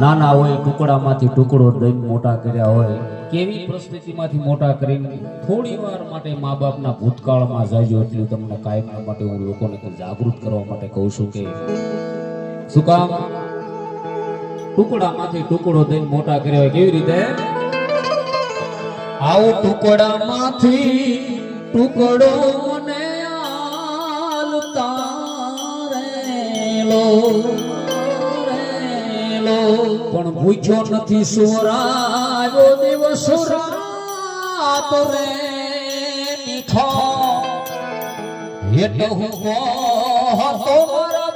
નાના હોય, ટુકડામાંથી ટુકડો દઈને મોટા કર્યા હોય, કેવી પરિસ્થિતિમાંથી મોટા કરીને થોડી વાર માટે મા બાપના ભૂતકાળમાં જાજો એટલું તમને કાયમ માટે હું લોકોને જાગૃત કરવા માટે કહું છું કે, શું કામ? ટુકડામાંથી ટુકડો દઈને મોટા કર્યા હોય કેવી રીતે? આવો ટુકડામાંથી ટુકડો પણ પૂછ્યો નથી સુરાયો દિવસ રાત રે મીઠો. હેટ હું હતો મારા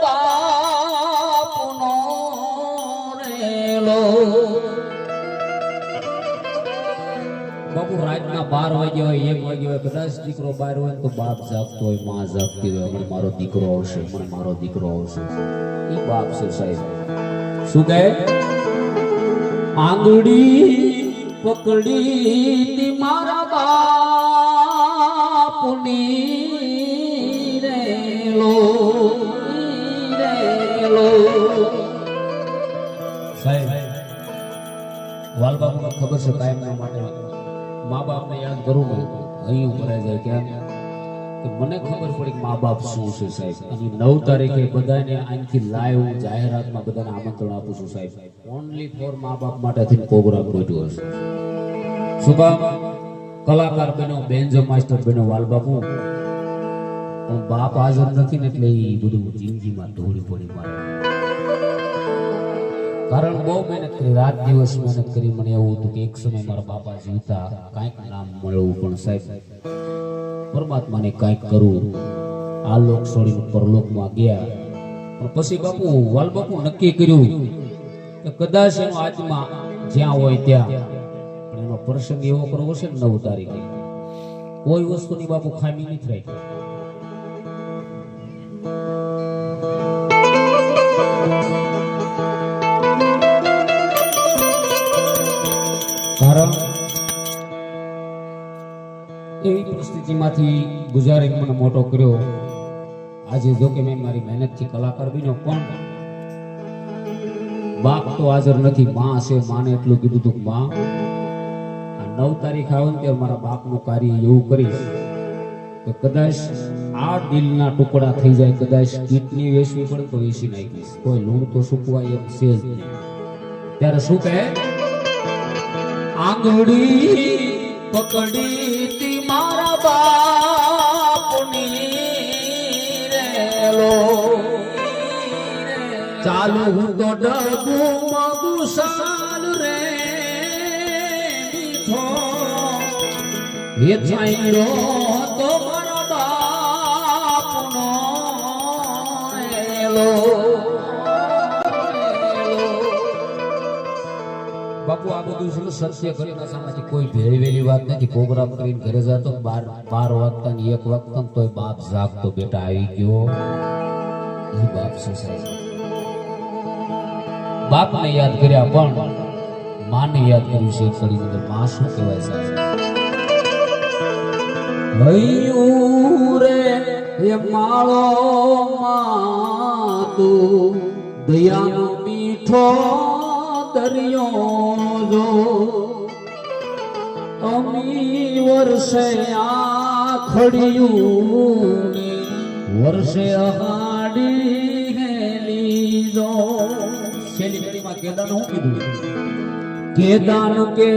બાપનો બાર વાગ્યા હોય, એક વાગ્યા હોય, કદાચ દીકરો બાર હોય તો બાપ જાગતો હોય, માં જાગતી હોય મને મારો દીકરો આવશે મને મારો દીકરો આવશે. એ બાપ છે સાહેબ. શું કહે? આંગળી પકડી મારા બાપની રેલો રેલો સાહેબ, વાલબાપુને ખબર છે કાયમના માટે? મા બાપને યાદ કરવું અહીં ભરાઈ જાય કેમ કે મને ખબર પડી કે મા બાપ શું છે સાહેબ? અને નવ તારીખે બધાને અહીંથી લાઈવ જાહેરાતમાં બધાને આમંત્રણ આપું છું સાહેબ. ઓનલી ફોર મા બાપ માટે થઈને પ્રોગ્રામ ગોઠવ્યો હશે. શુભા કલાકાર બનો બેન્જો માસ્ટર બન્યો, વાલબાપુ. પણ બાપ હાજર નથી ને એટલે એ બધું જિંદગીમાં ઢોળી પડી મારે. કારણ બહુ મહેનત કરી, રાત દિવસ મહેનત કરી, મને એવું હતું કે એક સમય મારા બાપા જીવતા કાંઈક નામ મળવું પણ સાહેબ, પરમાત્માને કાંઈક કરવું. આ લોક છોડીને પરલોકમાં ગયા. પણ પછી બાપુ, વાલ બાપુ નક્કી કર્યું કે કદાચ એનો આત્મા જ્યાં હોય ત્યાં. પણ એનો પ્રસંગ એવો કરવો છે નવ તારીખે. કોઈ વસ્તુની બાપુ ખામી નથી રાખી. કારણ એવી પરિસ્થિતિમાંથી ગુજારી મને મોટો કર્યો. આજે જો કે મેં મારી મહેનતથી કલાકાર બન્યો, પણ બાપ તો હાજર નથી. માં છે માને એટલું કીધું તું કે માં, આ નવ તારીખ આવે ને ત્યારે મારા બાપનું કાર્ય એવું કરીશ કે કદાચ આ દિલના ટુકડા થઈ જાય, કદાચ કિડની વેચવી પડે તો વેચી નાખીશ. કોઈ લૂણ તો સૂકવાય એમ છે જ ત્યારે શું કહે? આંગળી પકડી તી મારા બાપની રેલો. ચાલુ હું તો ડગુ મગુ સાલ રે હે છાંયડો બાપુ સત્ય સત્ય ઘટનામાંથી કોઈ ભેળવેલી વાત નથી. પ્રોગ્રામ કરીને ઘરે જતો બાર બાર વાગતા એક વાગતા તોય બાપ જાગતો બેટા આવી ગયો. એ બાપ છે. બાપને યાદ કર્યા પણ માને યાદ કર્યું છે કરી અંદર. માં શું કહેવાય સાહેબ? હૈયું રે માળો માં તું દયાનો મીઠો દરિયો જો અમી વર્ષે આ ખડિયું વર્ષે હાડી હે જો છેલ્લી કડીમાં કેદાન કીધું? કેદાન કે